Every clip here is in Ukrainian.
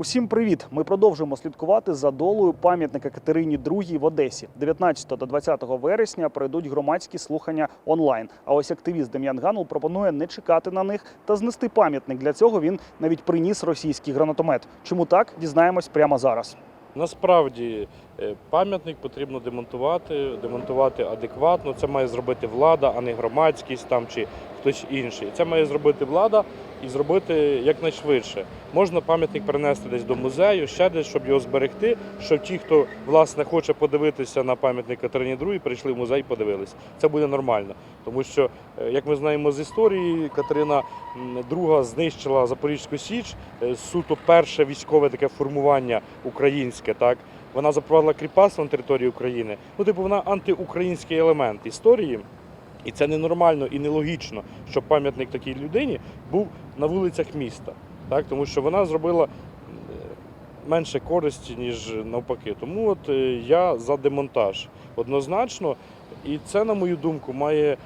Усім привіт! Ми продовжуємо слідкувати за долою пам'ятника Катерині II в Одесі. 19 та 20 вересня пройдуть громадські слухання онлайн. А ось активіст Дем'ян Ганул пропонує не чекати на них та знести пам'ятник. Для цього він навіть приніс російський гранатомет. Чому так? Дізнаємось прямо зараз. Насправді пам'ятник потрібно демонтувати, демонтувати адекватно. Це має зробити влада, а не громадськість там чи хтось інший. Це має зробити влада і зробити якнайшвидше. Можна пам'ятник перенести десь до музею, ще десь, щоб його зберегти, щоб ті, хто власне хоче подивитися на пам'ятник Катерині II, прийшли в музей, і подивилися. Це буде нормально, тому що, е, як ми знаємо з історії, Катерина II знищила Запорізьку Січ, е, суто перше військове таке формування українське. Так вона запровадила кріпацтво на території України. Ну, типу, вона антиукраїнський елемент історії. І це ненормально і нелогічно, щоб пам'ятник такій людині був на вулицях міста. Так? Тому що вона зробила е, менше користі, ніж навпаки. Тому от е, я за демонтаж однозначно. І це, на мою думку, має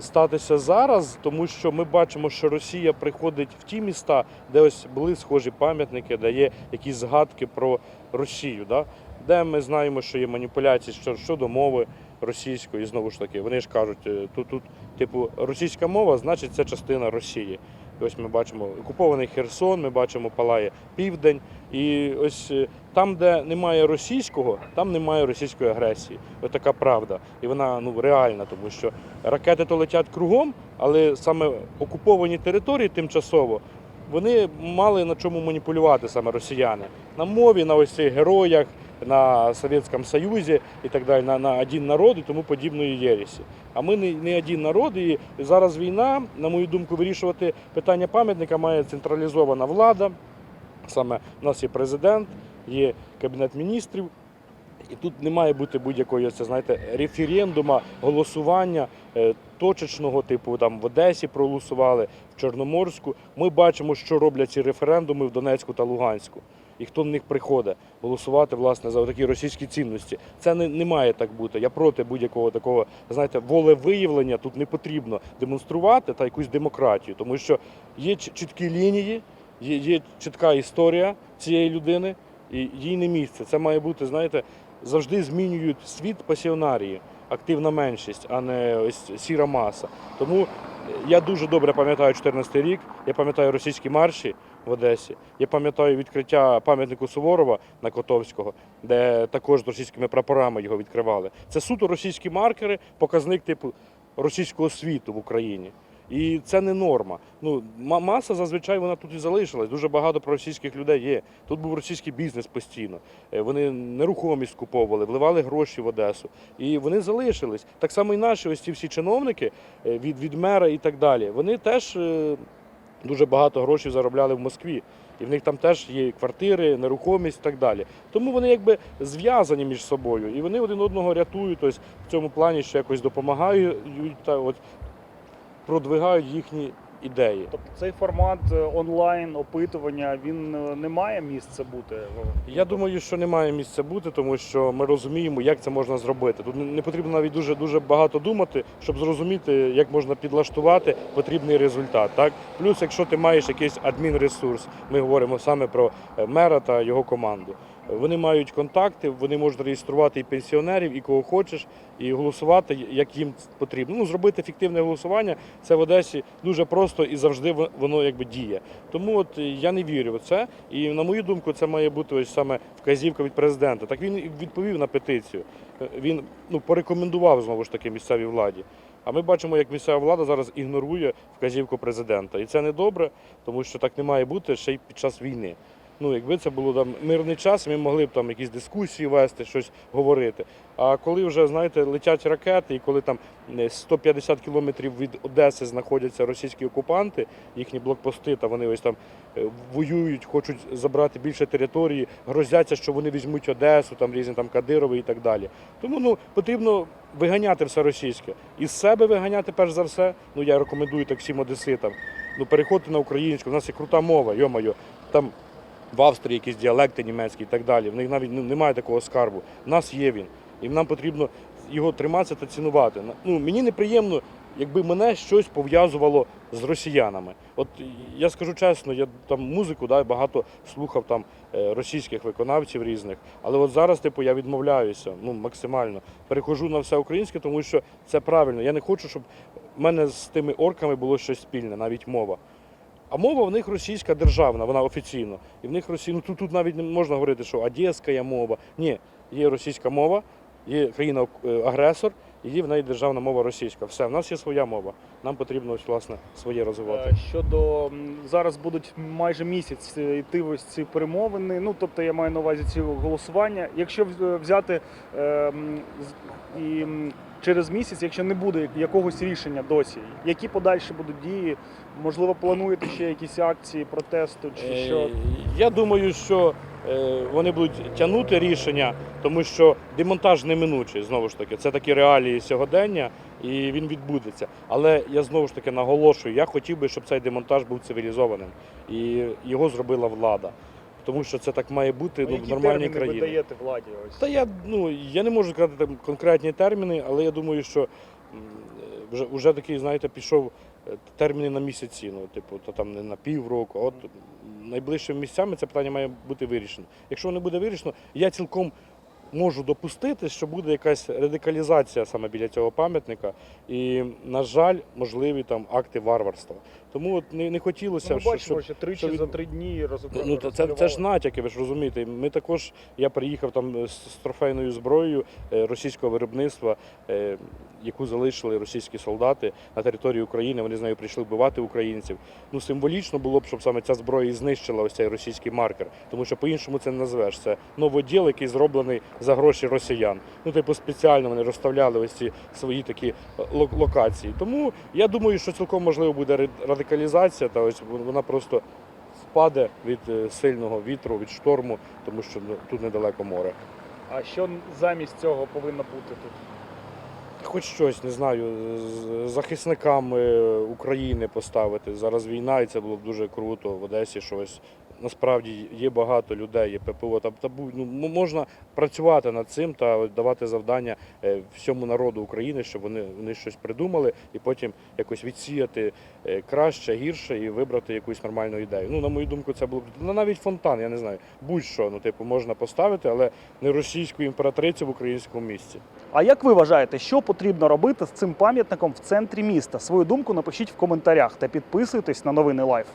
статися зараз, тому що ми бачимо, що Росія приходить в ті міста, де ось були схожі пам'ятники, де є якісь згадки про Росію, да? де ми знаємо, що є маніпуляції що- щодо мови російської. Знову ж таки, вони ж кажуть, е, тут, тут типу, російська мова, значить, це частина Росії. Ось ми бачимо окупований Херсон, ми бачимо палає південь. І ось е, там, де немає російського, там немає російської агресії. Ось така правда. І вона ну реальна, тому що ракети то летять кругом, але саме окуповані території тимчасово. Вони мали на чому маніпулювати саме росіяни на мові, на ось цих героях, на Совєтському Союзі і так далі, на, на один народ і тому подібної єресі. А ми не, не один народ, і зараз війна, на мою думку, вирішувати питання пам'ятника має централізована влада. Саме у нас є президент, є кабінет міністрів. І тут не має бути будь-якої це, знаєте, референдума, голосування е, точечного типу там в Одесі проголосували, в Чорноморську. Ми бачимо, що роблять ці референдуми в Донецьку та Луганську. І хто в них приходить голосувати власне за такі російські цінності. Це не, не має так бути. Я проти будь-якого такого, знаєте, волевиявлення тут не потрібно демонструвати та якусь демократію, тому що є чіткі лінії, є, є чітка історія цієї людини, і їй не місце. Це має бути, знаєте, завжди змінюють світ пасіонарії, активна меншість, а не ось сіра маса. Тому я дуже добре пам'ятаю 14 рік, я пам'ятаю російські марші в Одесі, я пам'ятаю відкриття пам'ятнику Суворова на Котовського, де також з російськими прапорами його відкривали. Це суто російські маркери, показник типу російського світу в Україні. І це не норма. Ну, маса зазвичай вона тут і залишилась. Дуже багато проросійських людей є. Тут був російський бізнес постійно. Е, Вони нерухомість куповували, вливали гроші в Одесу. І вони залишились. Так само і наші ось ці всі чиновники е, від, від мера і так далі. Вони теж е, дуже багато грошей заробляли в Москві. І в них там теж є квартири, нерухомість і так далі. Тому вони якби зв'язані між собою, і вони один одного рятують. Тобто в цьому плані ще якось допомагають та от продвигають їхні ідеї. Тобто цей формат е, онлайн опитування він е, не має місця бути. Я думаю, що немає місця бути, тому що ми розуміємо, як це можна зробити. Тут не потрібно навіть дуже дуже багато думати, щоб зрозуміти, як можна підлаштувати потрібний результат. Так, плюс, якщо ти маєш якийсь адмінресурс, ми говоримо саме про е, мера та його команду. Вони мають контакти, вони можуть реєструвати і пенсіонерів, і кого хочеш, і голосувати, як їм потрібно. Ну, зробити ефективне голосування це в Одесі дуже просто і завжди во- воно якби діє. Тому от е, я не вірю в це. І на мою думку, це має бути ось саме вказівка від президента. Так він відповів на петицію. Е, Він ну порекомендував знову ж таки місцевій владі. А ми бачимо, як місцева влада зараз ігнорує вказівку президента. І це не добре, тому що так не має бути ще й під час війни. Ну, якби це було там мирний час, ми могли б там якісь дискусії вести, щось говорити. А коли вже, знаєте, летять ракети, і коли там е, 150 кілометрів від Одеси знаходяться російські окупанти, їхні блокпости, та вони ось там е, воюють, хочуть забрати більше території, грозяться, що вони візьмуть Одесу, там різні там Кадирови і так далі. Тому ну потрібно виганяти все російське. Із себе виганяти перш за все. Ну я рекомендую так всім одеситам. Ну переходьте на українську. У нас є крута мова, йо-моє. Там в Австрії якісь діалекти німецькі і так далі. В них навіть немає такого скарбу. У нас є він. І нам потрібно його триматися та цінувати. Ну, мені неприємно, якби мене щось пов'язувало з росіянами. От я скажу чесно, я там музику да, багато слухав там е, російських виконавців різних, але от зараз, типу, я відмовляюся ну, максимально. Перехожу на все українське, тому що це правильно. Я не хочу, щоб в мене з тими орками було щось спільне, навіть мова. А мова в них російська державна, вона офіційно. І в них російська, ну тут, тут навіть не можна говорити, що одеська мова. Ні, є російська мова, є країна-агресор, і в неї державна мова російська. Все, в нас є своя мова. Нам потрібно ось, власне своє розвивати. Е, Щодо зараз будуть майже місяць е, йти ось ці перемовини. Ну тобто я маю на увазі ці голосування. Якщо взяти е, і через місяць, якщо не буде якогось рішення досі, які подальші будуть дії? Можливо, плануєте ще якісь акції протесту чи що? Е, Я думаю, що вони будуть тягнути рішення, тому що демонтаж неминучий, знову ж таки, це такі реалії сьогодення, і він відбудеться. Але я знову ж таки наголошую, я хотів би, щоб цей демонтаж був цивілізованим, і його зробила влада. Тому що це так має бути ну, в нормальній країні. ви даєте владі? Ось Та я ну я не можу сказати там конкретні терміни, але я думаю, що вже, вже такий, знаєте, пішов е, терміни на місяці. Ну, типу, то там не на півроку. От найближчими місцями це питання має бути вирішено. Якщо не буде вирішено, я цілком можу допустити, що буде якась радикалізація саме біля цього пам'ятника, і, на жаль, можливі там акти варварства. Тому от не, не хотілося, ну, бачимо, щоб що тричі від- за три дні роз... Ну, це, це ж натяки, ви ж розумієте. Ми також, я приїхав там з, з трофейною зброєю е, російського виробництва, е, яку залишили російські солдати на території України. Вони з нею прийшли вбивати українців. Ну, символічно було б, щоб саме ця зброя і знищила ось цей російський маркер, тому що по-іншому це не назвеш. Це новоділ, який зроблений за гроші росіян. Ну, типу, спеціально вони розставляли ось ці свої такі е, локації. Тому я думаю, що цілком можливо буде радикалізація, та ось вона просто впаде від е, сильного вітру, від шторму, тому що ну, тут недалеко море. А що замість цього повинно бути тут? Хоч щось, не знаю, з- захисникам е, України поставити. Зараз війна, і це було б дуже круто в Одесі. Що ось насправді є багато людей, є ППО. Та, та ну, можна працювати над цим та давати завдання е, всьому народу України, щоб вони, вони щось придумали і потім якось відсіяти е, краще, гірше і вибрати якусь нормальну ідею. Ну, на мою думку, це було б ну, навіть фонтан, я не знаю. Будь-що, ну, типу, можна поставити, але не російську імператрицю в українському місті. А як ви вважаєте, що потрібно робити з цим пам'ятником в центрі міста? Свою думку напишіть в коментарях та підписуйтесь на новини Лайф.